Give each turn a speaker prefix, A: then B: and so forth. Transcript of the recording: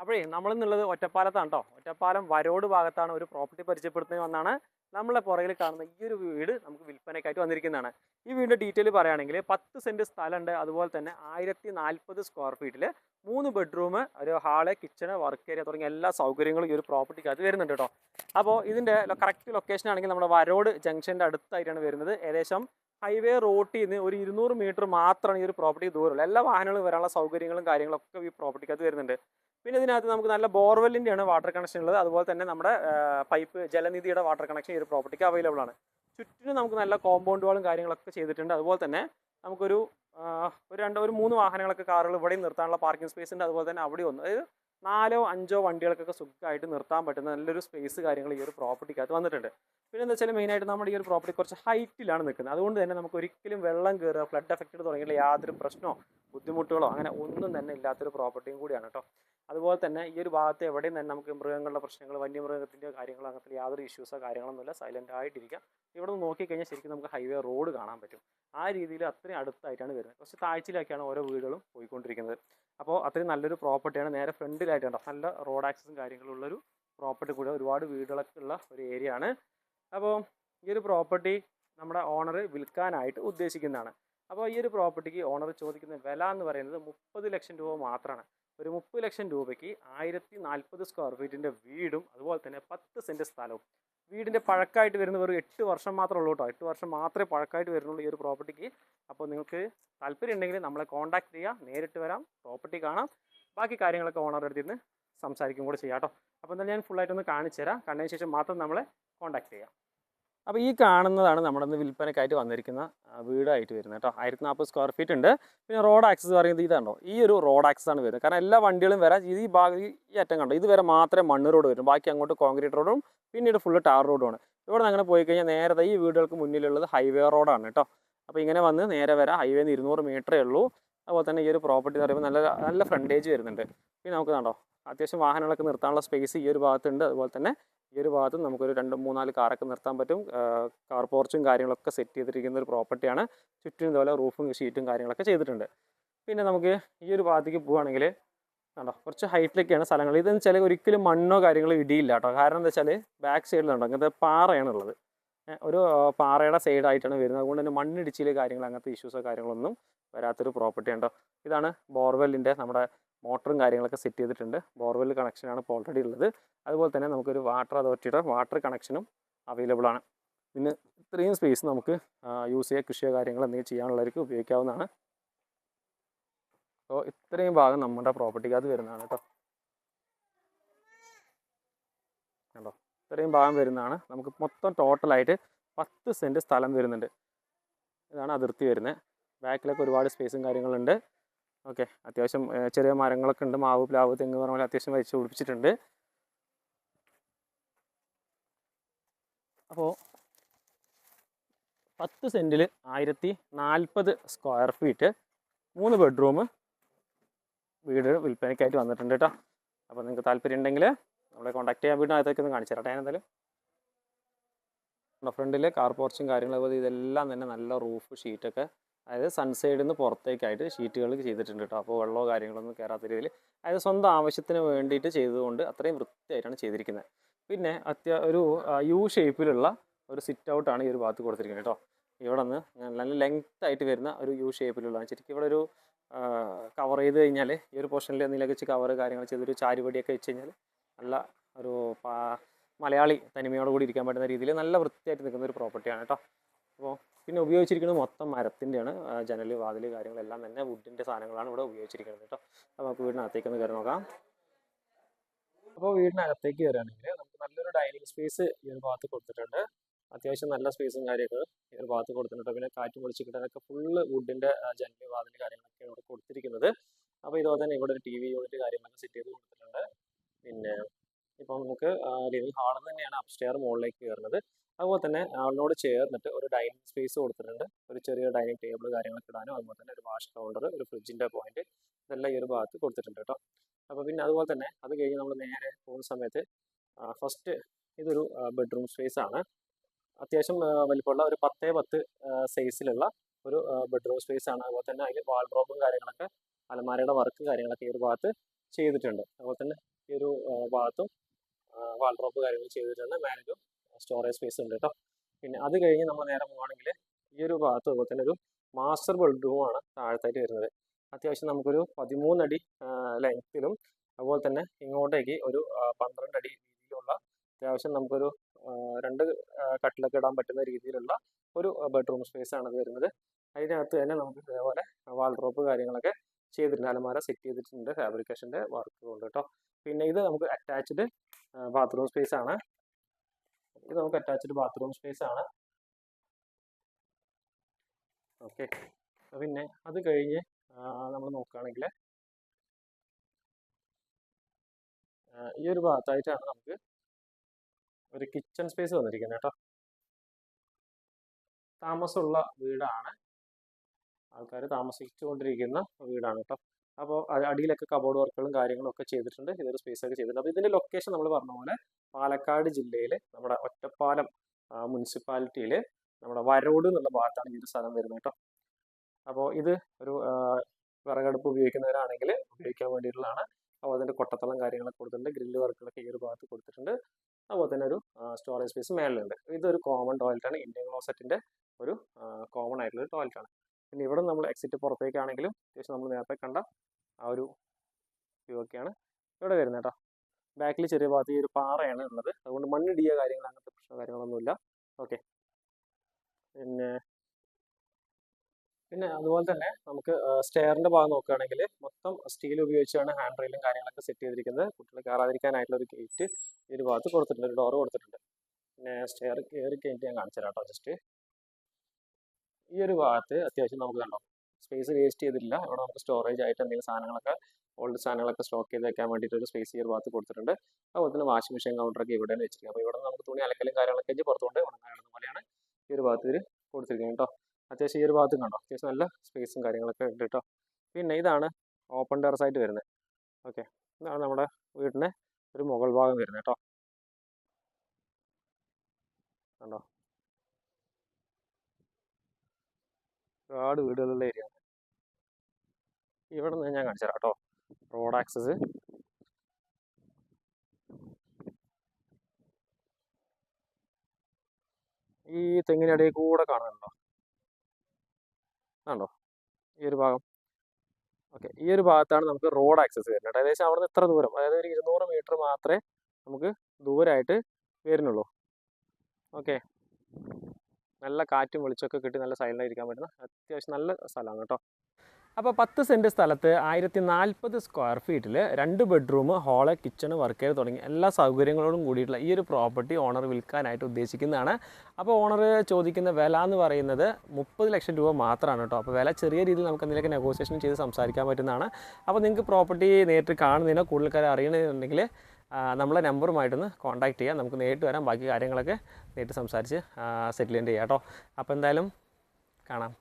A: അപ്പോഴേ നമ്മളിന്നുള്ളത് ഒറ്റപ്പാലത്താണ് കേട്ടോ ഒറ്റപ്പാലം വരോട് ഭാഗത്താണ് ഒരു പ്രോപ്പർട്ടി പരിചയപ്പെടുത്തുന്നത് വന്നാണ് നമ്മളെ പുറകിൽ കാണുന്ന ഈ ഒരു വീട് നമുക്ക് വിൽപ്പനയ്ക്കായിട്ട് വന്നിരിക്കുന്നതാണ്. ഈ വീടിന്റെ ഡീറ്റെയിൽ പറയുകയാണെങ്കിൽ പത്ത് സെന്റ് സ്ഥലമുണ്ട്. അതുപോലെ തന്നെ ആയിരത്തി നാൽപ്പത് സ്ക്വയർ ഫീറ്റിൽ മൂന്ന് ബെഡ്റൂം ഒരു ഹാൾ കിച്ചണ് വർക്ക് ഏരിയ തുടങ്ങിയ എല്ലാ സൗകര്യങ്ങളും ഈ ഒരു പ്രോപ്പർട്ടിക്കകത്ത് വരുന്നുണ്ട് കേട്ടോ. അപ്പോൾ ഇതിന്റെ കറക്റ്റ് ലൊക്കേഷൻ ആണെങ്കിൽ നമ്മുടെ വരോട് ജംഗ്ഷന്റെ അടുത്തായിട്ടാണ് വരുന്നത്. ഏകദേശം ഹൈവേ റോട്ടിൽ നിന്ന് ഒരു ഇരുന്നൂറ് മീറ്റർ മാത്രമാണ് ഈ ഒരു പ്രോപ്പർട്ടി ദൂരമുള്ളൂ. എല്ലാ വാഹനങ്ങളും വരാനുള്ള സൗകര്യങ്ങളും കാര്യങ്ങളൊക്കെ ഈ പ്രോപ്പർട്ടിക്കകത്ത് വരുന്നുണ്ട്. പിന്നെ ഇതിനകത്ത് നമുക്ക് നല്ല ബോർവെല്ലിന്റെയാണ് വാട്ടർ കണക്ഷൻ ഉള്ളത്. അതുപോലെ തന്നെ നമ്മുടെ പൈപ്പ് ജലനിധിയുടെ വാട്ടർ കണക്ഷൻ ഈ ഒരു പ്രോപ്പർട്ടിക്ക് അവൈലബിൾ ആണ്. ചുറ്റിനും നമുക്ക് നല്ല കോമ്പൗണ്ട് വാളും കാര്യങ്ങളൊക്കെ ചെയ്തിട്ടുണ്ട്. അതുപോലെ തന്നെ നമുക്കൊരു ഒരു രണ്ട് ഒരു മൂന്ന് വാഹനങ്ങളൊക്കെ കാറുകൾ ഇവിടെയും നിർത്താനുള്ള പാർക്കിംഗ് സ്പേസ് ഉണ്ട്. അതുപോലെ തന്നെ അവിടെ ഒന്ന്. അതായത് നാലോ അഞ്ചോ വണ്ടികൾക്കൊക്കെ സുഖമായിട്ട് നിർത്താൻ പറ്റുന്ന നല്ലൊരു സ്പേസ് കാര്യങ്ങൾ ഈ ഒരു പ്രോപ്പർട്ടിക്കകത്ത് വന്നിട്ടുണ്ട്. പിന്നെ എന്താ വെച്ചാൽ മെയിനായിട്ട് നമ്മുടെ ഈ ഒരു പ്രോപ്പർട്ടി കുറച്ച് ഹൈറ്റിലാണ് നിൽക്കുന്നത്. അതുകൊണ്ട് തന്നെ നമുക്ക് ഒരിക്കലും വെള്ളം കയറുക ഫ്ലഡ് എഫക്റ്റ് തുടങ്ങിയുള്ള യാതൊരു പ്രശ്നമോ ബുദ്ധിമുട്ടുകളോ അങ്ങനെ ഒന്നും തന്നെ ഇല്ലാത്തൊരു പ്രോപ്പർട്ടിയും കൂടിയാണ് കേട്ടോ അതുപോലെ തന്നെ ഈ ഒരു ഭാഗത്ത് എവിടെയും തന്നെ നമുക്ക് മൃഗങ്ങളുടെ പ്രശ്നങ്ങൾ വന്യമൃഗത്തിന്റെ കാര്യങ്ങളോ അങ്ങനത്തെ യാതൊരു ഇഷ്യൂസോ കാര്യങ്ങളൊന്നുമില്ല സൈലന്റ് ആയിട്ടിരിക്കുക ഇവിടെ നിന്ന് നോക്കിക്കഴിഞ്ഞാൽ ശരിക്കും നമുക്ക് ഹൈവേ റോഡ് കാണാൻ പറ്റും. ആ രീതിയിൽ അത്രയും അടുത്തായിട്ടാണ് വരുന്നത്. കുറച്ച് താഴ്ചയിലൊക്കെയാണ് ഓരോ വീടുകളും പോയിക്കൊണ്ടിരിക്കുന്നത്. അപ്പോൾ അത്രയും നല്ലൊരു പ്രോപ്പർട്ടിയാണ് നേരെ ഫ്രണ്ടിലായിട്ട് കണ്ടോ നല്ല റോഡ് ആക്സസും കാര്യങ്ങളും ഉള്ളൊരു പ്രോപ്പർട്ടി കൂടെ ഒരുപാട് വീടുകളൊക്കെ ഉള്ള ഒരു ഏരിയ ആണ്. അപ്പോൾ ഈ ഒരു പ്രോപ്പർട്ടി നമ്മുടെ ഓണർ വിൽക്കാനായിട്ട് ഉദ്ദേശിക്കുന്നതാണ്. അപ്പോൾ ഈ ഒരു പ്രോപ്പർട്ടിക്ക് ഓണർ ചോദിക്കുന്ന വില എന്ന് പറയുന്നത് മുപ്പത് ലക്ഷം രൂപ മാത്രമാണ് ഒരു മുപ്പത് ലക്ഷം രൂപയ്ക്ക് ആയിരത്തി നാൽപ്പത് സ്ക്വയർ ഫീറ്റിന്റെ വീടും അതുപോലെ തന്നെ പത്ത് സെന്റ് സ്ഥലവും. വീടിന്റെ പഴക്കമായിട്ട് വരുന്ന വെറും എട്ട് വർഷം മാത്രമേ ഉള്ളൂ കേട്ടോ. എട്ട് വർഷം മാത്രമേ പഴക്കമായിട്ട് വരുന്നുള്ളൂ ഈ ഒരു പ്രോപ്പർട്ടിക്ക് അപ്പോൾ നിങ്ങൾക്ക് താല്പര്യം ഉണ്ടെങ്കിൽ നമ്മളെ കോൺടാക്ട് ചെയ്യുക. നേരിട്ട് വരാം. പ്രോപ്പർട്ടി കാണാം. ബാക്കി കാര്യങ്ങളൊക്കെ ഓണറുടെ അടുത്ത് നിന്ന് സംസാരിക്കും കൂടെ ചെയ്യാം കേട്ടോ. അപ്പോൾ എന്തായാലും ഞാൻ ഫുള്ളായിട്ടൊന്ന് കാണിച്ചു തരാം. കണ്ടതിന് ശേഷം മാത്രം നമ്മളെ കോൺടാക്ട് ചെയ്യാം. അപ്പോൾ ഈ കാണുന്നതാണ് നമ്മുടെ ഇന്ന് വിൽപ്പനക്കായിട്ട് വന്നിരിക്കുന്ന വീടായിട്ട് വരുന്നത് കേട്ടോ. ആയിരത്തി നാൽപ്പത് സ്ക്വയർ ഫീറ്റ് ഉണ്ട്. പിന്നെ റോഡ് ആക്സസ് പറയുന്നത് ഇതാണോ? ഈ ഒരു റോഡ് ആക്സസ് ആണ് വരുന്നത്. കാരണം എല്ലാ വണ്ടികളും വരാൻ ഈ ഭാഗം ഈ അറ്റം കണ്ടോ? ഇത് വരെ മാത്രമേ മണ്ണ് റോഡ് വരും. ബാക്കി അങ്ങോട്ട് കോൺക്രീറ്റ് റോഡും പിന്നീട് ഫുള്ള് ടാർ റോഡുമാണ് ഇവിടെ നിന്ന് അങ്ങനെ പോയി കഴിഞ്ഞാൽ നേരത്തെ ഈ വീടുകൾക്ക് മുന്നിലുള്ളത് ഹൈവേ റോഡാണ് കേട്ടോ അപ്പോൾ ഇങ്ങനെ വന്ന് നേരെ വരെ ഹൈവേ നിന്ന് ഇരുന്നൂറ് മീറ്ററേ ഉള്ളൂ. അതുപോലെ തന്നെ ഈ ഒരു പ്രോപ്പർട്ടി എന്ന് പറയുമ്പോൾ നല്ല നല്ല ഫ്രണ്ടേജ് വരുന്നുണ്ട്. പിന്നെ നമുക്ക് കണ്ടോ അത്യാവശ്യം വാഹനങ്ങളൊക്കെ നിർത്താനുള്ള സ്പേസ് ഈ ഒരു ഭാഗത്തുണ്ട്. അതുപോലെ തന്നെ ഈ ഒരു ഭാഗത്ത് നമുക്കൊരു രണ്ട് മൂന്നാൽ കാറൊക്കെ നിർത്താൻ പറ്റും. കാർ പോർച്ചും കാര്യങ്ങളൊക്കെ സെറ്റ് ചെയ്തിരിക്കുന്ന ഒരു പ്രോപ്പർട്ടിയാണ് ചുറ്റും ഇതുപോലെ റൂഫും ഷീറ്റും കാര്യങ്ങളൊക്കെ ചെയ്തിട്ടുണ്ട്. പിന്നെ നമുക്ക് ഈ ഒരു ഭാഗത്തേക്ക് പോവുകയാണെങ്കിൽ കണ്ടോ? കുറച്ച് ഹൈറ്റിലൊക്കെയാണ് സ്ഥലങ്ങൾ. ഇതെന്ന് വെച്ചാൽ ഒരിക്കലും മണ്ണോ കാര്യങ്ങളോ ഇടിയില്ല കേട്ടോ. കാരണം എന്താ വെച്ചാൽ ബാക്ക് സൈഡിലുണ്ടോ അങ്ങനത്തെ പാറയാണ് ഉള്ളത്. ഒരു പാറയുടെ സൈഡായിട്ടാണ് വരുന്നത്. അതുകൊണ്ട് തന്നെ മണ്ണിടിച്ചിൽ കാര്യങ്ങൾ അങ്ങനത്തെ ഇഷ്യൂസോ കാര്യങ്ങളൊന്നും വരാത്തൊരു പ്രോപ്പർട്ടി ഉണ്ടോ ഇതാണ് ബോർവെല്ലിന്റെ നമ്മുടെ മോട്ടറും കാര്യങ്ങളൊക്കെ സെറ്റ് ചെയ്തിട്ടുണ്ട്. ബോർവെൽ കണക്ഷനാണ് ഇപ്പോൾ ഓൾറെഡി ഉള്ളത്. അതുപോലെ തന്നെ നമുക്കൊരു വാട്ടർ അതോറിറ്റിയുടെ വാട്ടർ കണക്ഷനും അവൈലബിൾ ആണ്. പിന്നെ ഇത്രയും സ്പേസ് നമുക്ക് യൂസ് ചെയ്യുക കൃഷിയോ കാര്യങ്ങളോ എന്തെങ്കിലും ചെയ്യാനുള്ളവർക്ക് ഉപയോഗിക്കാവുന്നതാണ്. അപ്പോൾ ഇത്രയും ഭാഗം നമ്മുടെ പ്രോപ്പർട്ടിക്കകത്ത് വരുന്നതാണ് കേട്ടോ കണ്ടോ? ഇത്രയും ഭാഗം വരുന്നതാണ്. നമുക്ക് മൊത്തം ടോട്ടലായിട്ട് പത്ത് സെന്റ് സ്ഥലം വരുന്നുണ്ട്. ഇതാണ് അതിർത്തി വരുന്നത്. ബാക്കിലൊക്കെ ഒരുപാട് സ്പേസും കാര്യങ്ങളുണ്ട്. ഓക്കെ. അത്യാവശ്യം ചെറിയ മരങ്ങളൊക്കെ ഉണ്ട്. മാവ് പ്ലാവ് തെങ്ങ് പറഞ്ഞ പോലെ അത്യാവശ്യം വലിച്ചു പിടിപ്പിച്ചിട്ടുണ്ട്. അപ്പോൾ പത്ത് സെന്റിൽ ആയിരത്തി നാൽപ്പത് സ്ക്വയർ ഫീറ്റ് മൂന്ന് ബെഡ്റൂം വീട് വിൽപ്പനയ്ക്കായിട്ട് വന്നിട്ടുണ്ട് കേട്ടോ. അപ്പോൾ നിങ്ങൾക്ക് താല്പര്യം ഉണ്ടെങ്കിൽ നമ്മളെ കോൺടാക്ട് ചെയ്യാൻ വീടിനകത്തേക്ക് ഒന്ന് കാണിച്ചു തരട്ടെ എന്തായാലും ഫ്രണ്ടിൽ കാർ പോർച്ചും കാര്യങ്ങളും അതുപോലെ ഇതെല്ലാം തന്നെ നല്ല റൂഫ് ഷീറ്റൊക്കെ അതായത് സൺസൈഡിൽ നിന്ന് പുറത്തേക്കായിട്ട് ഷീറ്റുകൾ ചെയ്തിട്ടുണ്ട് കേട്ടോ. അപ്പോൾ വെള്ളമോ കാര്യങ്ങളൊന്നും കയറാത്ത രീതിയിൽ. അതായത് സ്വന്തം ആവശ്യത്തിന് വേണ്ടിയിട്ട് ചെയ്തുകൊണ്ട് അത്രയും വൃത്തിയായിട്ടാണ് ചെയ്തിരിക്കുന്നത്. പിന്നെ അത്യാ ഒരു യു ഷേപ്പിലുള്ള ഒരു സിറ്റ് ഔട്ടാണ് ഈ ഒരു ഭാഗത്ത് കൊടുത്തിരിക്കുന്നത് കേട്ടോ. ഇവിടെ നിന്ന് നല്ല ലെങ്ത് ആയിട്ട് വരുന്ന ഒരു യു ഷേപ്പിലുള്ള ശരിക്കും ഇവിടെ ഒരു കവർ ചെയ്ത് കഴിഞ്ഞാൽ ഈ ഒരു പോർഷനിൽ നിലകച്ച് കവർ കാര്യങ്ങൾ ചെയ്തൊരു ചാരുപടിയൊക്കെ വെച്ച് കഴിഞ്ഞാൽ നല്ല ഒരു മലയാളി തനിമയോട് കൂടി ഇരിക്കാൻ പറ്റുന്ന രീതിയിൽ നല്ല വൃത്തിയായിട്ട് നിൽക്കുന്ന ഒരു പ്രോപ്പർട്ടിയാണ് കേട്ടോ. അപ്പോൾ പിന്നെ ഉപയോഗിച്ചിരിക്കുന്നത് മൊത്തം മരത്തിന്റെയാണ്. ജനൽ വാതിൽ കാര്യങ്ങളെല്ലാം തന്നെ വുഡിന്റെ സാധനങ്ങളാണ് ഇവിടെ ഉപയോഗിച്ചിരിക്കുന്നത് കേട്ടോ. അപ്പോൾ നമുക്ക് വീടിനകത്തേക്ക് ഒന്ന് കയറി നോക്കാം. അപ്പോൾ വീടിനകത്തേക്ക് കയറുകയാണെങ്കിൽ നമുക്ക് നല്ലൊരു ഡൈനിങ് സ്പേസ് ഈ ഒരു ഭാഗത്ത് കൊടുത്തിട്ടുണ്ട്. അത്യാവശ്യം നല്ല സ്പേസും കാര്യമൊക്കെ ഈ ഒരു ഭാഗത്ത് കൊടുത്തിട്ടുണ്ട് പിന്നെ കാറ്റ് പൊളിച്ച് കിട്ടാനൊക്കെ ഫുള്ള് വുഡിന്റെ ജനൽ വാതിൽ കാര്യങ്ങളൊക്കെയാണ് ഇവിടെ കൊടുത്തിരിക്കുന്നത്. അപ്പോൾ ഇതുപോലെ തന്നെ ഇവിടെ ഒരു ടി വി യൂണിറ്റ് കാര്യങ്ങളൊക്കെ സെറ്റ് ചെയ്ത് കൊടുത്തിട്ടുണ്ട്. പിന്നെ ഇപ്പോൾ നമുക്ക് ലിവിംഗ് ഹാളിൽ തന്നെയാണ് അപ്സ്റ്റെയർ മുകളിലേക്ക് കയറുന്നത്. അതുപോലെ തന്നെ ഹാളിനോട് ചേർന്നിട്ട് ഒരു ഡൈനിങ് സ്പേസ് കൊടുത്തിട്ടുണ്ട്. ഒരു ചെറിയ ഡൈനിങ് ടേബിൾ കാര്യങ്ങളൊക്കെ ഇടാനും അതുപോലെ തന്നെ ഒരു വാഷ് കൗണ്ടർ ഒരു ഫ്രിഡ്ജിന്റെ പോയിന്റ് ഇതെല്ലാം ഈ ഒരു ഭാഗത്ത് കൊടുത്തിട്ടുണ്ട് കേട്ടോ. അപ്പോൾ പിന്നെ അതുപോലെ തന്നെ അത് കഴിഞ്ഞ് നമ്മൾ നേരെ പോകുന്ന സമയത്ത് ഫസ്റ്റ് ഇതൊരു ബെഡ്റൂം സ്പേസ് ആണ്. അത്യാവശ്യം വലിപ്പമുള്ള ഒരു പത്തേ പത്ത് സൈസിലുള്ള ഒരു ബെഡ്റൂം സ്പേസ് ആണ്. അതുപോലെ തന്നെ അതിൽ വാൾഡ്രോബും കാര്യങ്ങളൊക്കെ അലമാരയുടെ വർക്ക് കാര്യങ്ങളൊക്കെ ഈ ഒരു ഭാഗത്ത് ചെയ്തിട്ടുണ്ട്. അതുപോലെ തന്നെ ഈ ഒരു ഭാഗത്തും വാൾഡ്രോപ്പ് കാര്യങ്ങൾ ചെയ്തിട്ടുണ്ട്. മാനേജും സ്റ്റോറേജ് സ്പേസ് ഉണ്ട് കേട്ടോ പിന്നെ അത് കഴിഞ്ഞ് നമ്മൾ നേരെ പോവുകയാണെങ്കിൽ ഈ ഒരു ഭാഗത്ത് അതുപോലെ തന്നെ ഒരു മാസ്റ്റർ ബെഡ്റൂമാണ് താഴത്തായിട്ട് വരുന്നത്. അത്യാവശ്യം നമുക്കൊരു പതിമൂന്നടി ലെങ്ത്തിലും അതുപോലെ തന്നെ ഇങ്ങോട്ടേക്ക് ഒരു പന്ത്രണ്ട് അടി രീതിയിലുള്ള അത്യാവശ്യം നമുക്കൊരു രണ്ട് കട്ടിലൊക്കെ ഇടാൻ പറ്റുന്ന രീതിയിലുള്ള ഒരു ബെഡ്റൂം സ്പേസ് ആണ് ഇത് വരുന്നത്. അതിനകത്ത് തന്നെ നമുക്ക് ഇതേപോലെ വാൾഡ്രോപ്പ് കാര്യങ്ങളൊക്കെ ചെയ്തിട്ടുണ്ട്. അലമാര സെറ്റ് ചെയ്തിട്ടുണ്ട്. ഫാബ്രിക്കേഷന്റെ വർക്ക് കൊണ്ട് കേട്ടോ പിന്നെ ഇത് നമുക്ക് അറ്റാച്ച്ഡ് ബാത്റൂം സ്പേസ് ആണ്. ഇത് നമുക്ക് അറ്റാച്ച്ഡ് ബാത്റൂം സ്പേസ് ആണ്. ഓക്കെ പിന്നെ അത് കഴിഞ്ഞ് നമ്മൾ നോക്കുകയാണെങ്കിൽ ഈ ഒരു ഭാഗത്തായിട്ടാണ് നമുക്ക് ഒരു കിച്ചൺ സ്പേസ് വന്നിരിക്കുന്നത് കേട്ടോ താമസമുള്ള വീടാണ് ആൾക്കാർ താമസിച്ചുകൊണ്ടിരിക്കുന്ന വീടാണ് കേട്ടോ. അപ്പോൾ അടിയിലൊക്കെ കബോർഡ് വർക്കുകളും കാര്യങ്ങളും ഒക്കെ ചെയ്തിട്ടുണ്ട്. ഇതൊരു സ്പേസ് ഒക്കെ ചെയ്തിട്ടുണ്ട്. അപ്പോൾ ഇതിന്റെ ലൊക്കേഷൻ നമ്മൾ പറഞ്ഞ പോലെ പാലക്കാട് ജില്ലയിൽ നമ്മുടെ ഒറ്റപ്പാലം മുനിസിപ്പാലിറ്റിയിൽ നമ്മുടെ വരോട് എന്നുള്ള ഭാഗത്താണ് ഈ ഒരു സ്ഥലം വരുന്നത് കേട്ടോ. അപ്പോൾ ഇത് ഒരു വിറകടുപ്പ് ഉപയോഗിക്കുന്നവരാണെങ്കിൽ ഉപയോഗിക്കാൻ വേണ്ടിയിട്ടുള്ളതാണ്. അപ്പോൾ അതിന്റെ കൊട്ടത്തളം കാര്യങ്ങളൊക്കെ കൊടുത്തിട്ടുണ്ട്. ഗ്രില്ല് വർക്കുകളൊക്കെ ഈ ഒരു ഭാഗത്ത് കൊടുത്തിട്ടുണ്ട്. അതുപോലെ തന്നെ ഒരു സ്റ്റോറേജ് സ്പേസ് മേളിലുണ്ട്. ഇതൊരു കോമൺ ടോയ്ലറ്റാണ് ഇന്ത്യൻ ക്ലോസറ്റിന്റെ ഒരു കോമൺ ആയിട്ടുള്ള ടോയ്ലറ്റാണ് പിന്നെ ഇവിടെ നമ്മൾ എക്സിറ്റ് പുറത്തേക്കാണെങ്കിലും അത്യാവശ്യം നമ്മൾ നേരത്തെ കണ്ട ആ ഒരു വ്യൂ ഒക്കെയാണ് ഇവിടെ വരുന്നത് കേട്ടോ ബാക്കിൽ ചെറിയ ഭാഗത്ത് ഈ ഒരു പാറയാണ് ഉള്ളത്. അതുകൊണ്ട് മണ്ണിടിയ കാര്യങ്ങൾ അങ്ങനത്തെ പ്രശ്നം കാര്യങ്ങളൊന്നുമില്ല. ഓക്കെ പിന്നെ പിന്നെ അതുപോലെ തന്നെ നമുക്ക് സ്റ്റെയറിന്റെ ഭാഗം നോക്കുകയാണെങ്കിൽ മൊത്തം സ്റ്റീൽ ഉപയോഗിച്ചാണ് ഹാൻഡ് റെയിലും കാര്യങ്ങളൊക്കെ സെറ്റ് ചെയ്തിരിക്കുന്നത്. കുട്ടികൾ കയറാതിരിക്കാനായിട്ടുള്ള ഒരു ഗേറ്റ് ഈ ഒരു ഭാഗത്ത് കൊടുത്തിട്ടുണ്ട്. ഒരു ഡോർ കൊടുത്തിട്ടുണ്ട്. പിന്നെ സ്റ്റെയർ കയറി കഴിഞ്ഞിട്ട് ഞാൻ കാണിച്ചു തരാം കേട്ടോ ജസ്റ്റ് ഈ ഒരു ഭാഗത്ത് അത്യാവശ്യം നമുക്ക് കണ്ടോ സ്പേസ് വേസ്റ്റ് ചെയ്തിട്ടില്ല. അവിടെ നമുക്ക് സ്റ്റോറേജ് ആയിട്ട് എന്തെങ്കിലും സാധനങ്ങളൊക്കെ ഓൾഡ് സാധനങ്ങളൊക്കെ സ്റ്റോക്ക് ചെയ്ത് വെക്കാൻ വേണ്ടിയിട്ട് ഒരു സ്പേസ് ഈ ഒരു ഭാഗത്ത് കൊടുത്തിട്ടുണ്ട്. അതുപോലെ തന്നെ വാഷിംഗ് മെഷീൻ കൗണ്ടറൊക്കെ തന്നെ വെച്ചിരിക്കുന്നത്. അപ്പോൾ ഇവിടെ നമുക്ക് തുണി അലക്കലും കാര്യങ്ങളൊക്കെ വെച്ച് പുറത്തുകൊണ്ട് ഉണങ്ങാനുള്ള പോലെയാണ് ഈ ഒരു ഭാഗത്ത് ഇവർ കൊടുത്തിരിക്കുന്നത് കേട്ടോ. അത്യാവശ്യം ഈ ഒരു ഭാഗത്തും കണ്ടോ അത്യാവശ്യം നല്ല സ്പേസും കാര്യങ്ങളൊക്കെ ഉണ്ട് കേട്ടോ. പിന്നെ ഇതാണ് ഓപ്പൺ ടെറസ് ആയിട്ട് വരുന്നത്. ഓക്കെ ഇതാണ് നമ്മുടെ വീടിന്റെ ഒരു മുകൾ ഭാഗം വരുന്നത് കേട്ടോ. കണ്ടോ? ഒരുപാട് വീടുകളുള്ള ഏരിയ ഇവിടെ നിന്ന് ഞാൻ കാണിച്ചു തരാം കേട്ടോ. റോഡ് ആക്സസ് ഈ തെങ്ങിനിടയിൽ കൂടെ കാണുന്നുണ്ടോ? ആണോ? ഈ ഒരു ഭാഗം. ഓക്കെ ഈ ഒരു ഭാഗത്താണ് നമുക്ക് റോഡ് ആക്സസ് വരുന്നത്. ഏകദേശം അവിടെ നിന്ന് ഇത്ര ദൂരം അതായത് ഒരു ഇരുന്നൂറ് മീറ്റർ മാത്രമേ നമുക്ക് ദൂരമായിട്ട് വരുന്നുള്ളൂ. ഓക്കെ നല്ല കാറ്റും വെളിച്ചമൊക്കെ കിട്ടി നല്ല സൈലന്റ് ആയിരിക്കാൻ പറ്റുന്ന അത്യാവശ്യം നല്ല സ്ഥലമാണ് കേട്ടോ. അപ്പോൾ പത്ത് സെന്റ് സ്ഥലത്ത് ആയിരത്തി നാൽപ്പത് സ്ക്വയർ ഫീറ്റിൽ രണ്ട് ബെഡ്റൂം ഹാൾ കിച്ചൺ വർക്ക് ചെയ്ത് തുടങ്ങി എല്ലാ സൗകര്യങ്ങളോടും കൂടിയിട്ടുള്ള ഈ ഒരു പ്രോപ്പർട്ടി ഓണർ വിൽക്കാനായിട്ട് ഉദ്ദേശിക്കുന്നതാണ്. അപ്പോൾ ഓണർ ചോദിക്കുന്ന വില എന്ന് പറയുന്നത് മുപ്പത് ലക്ഷം രൂപ മാത്രമാണ് കേട്ടോ. അപ്പോൾ വില ചെറിയ രീതിയിൽ നമുക്ക് എന്തെങ്കിലുമൊക്കെ നെഗോസിയേഷൻ ചെയ്ത് സംസാരിക്കാൻ പറ്റുന്നതാണ്. അപ്പോൾ നിങ്ങൾക്ക് പ്രോപ്പർട്ടി നേരിട്ട് കാണുന്നതിനോ കൂടുതൽ കാര്യം അറിയണമെന്നുണ്ടെങ്കിൽ നമ്മളെ നമ്പറുമായിട്ടൊന്ന് കോൺടാക്റ്റ് ചെയ്യാം. നമുക്ക് നേരിട്ട് വരാം. ബാക്കി കാര്യങ്ങളൊക്കെ നേരിട്ട് സംസാരിച്ച് സെറ്റിൽമെന്റ് ചെയ്യാം കേട്ടോ അപ്പോൾ എന്തായാലും കാണാം.